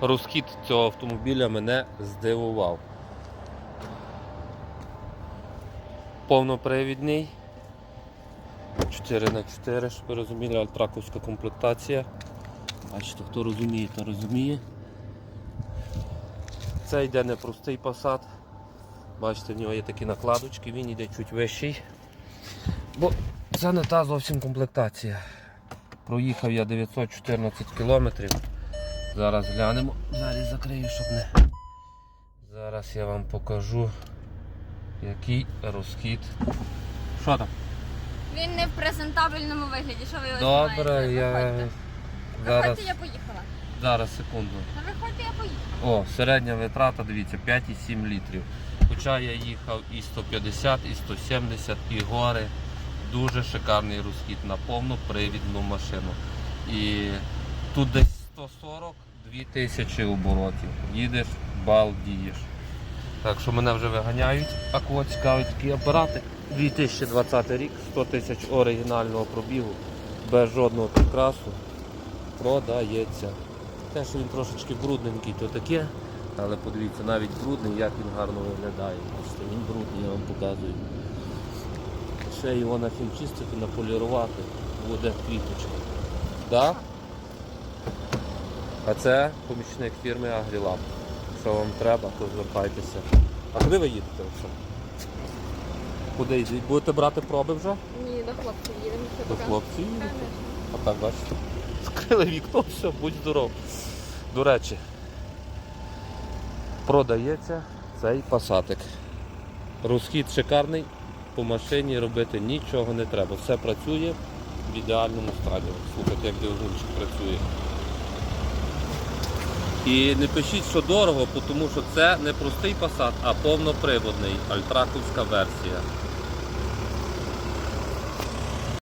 розхід цього автомобіля мене здивував. Повнопривідний. 4 на 4 щоб ви розуміли, альтраковська комплектація. Бачите, хто розуміє, то розуміє. Це йде непростий Passat. Бачите, в нього є такі накладочки, він йде чуть вищий. Бо це не та зовсім комплектація. Проїхав я 914 кілометрів. Зараз глянемо. Зараз закрию, щоб не. Зараз я вам покажу, який розхід. Що там? Він не в презентабельному вигляді, що ви його Добре, знімаєте? я Виходьте. зараз, Виходьте, я поїхала. зараз секунду. Виходьте, я поїхала. О, середня витрата, дивіться, 5,7 літрів. Хоча я їхав і 150, і 170, і гори. Дуже шикарний розхід на повнопривідну машину. І тут десь 140 тисячі оборотів. Їдеш, балдієш. Так що мене вже виганяють. А кого цікавить такі апарати. 2020 рік, 100 тисяч оригінального пробігу, без жодного прикрасу. Продається. Те, що він трошечки брудненький, то таке. Але подивіться, навіть брудний, як він гарно виглядає. Бачите, він брудний, я вам показую. Ще його на хімчистити, наполірувати, буде квіточка. Да? А це помічник фірми Агрілаб. Якщо вам треба, то звертайтеся. А куди ви їдете? Куди йдете? Будете брати проби вже? Ні, до хлопців їдемо. До хлопців їдете? А так, бачите. Закрили вікно, все, будь здоров. До речі, продається цей пасатик. Розхід шикарний, по машині робити нічого не треба. Все працює в ідеальному стані. Слухайте, як двигунчик працює. І не пишіть, що дорого, тому що це не простий Passat, а повноприводний альтраковська версія.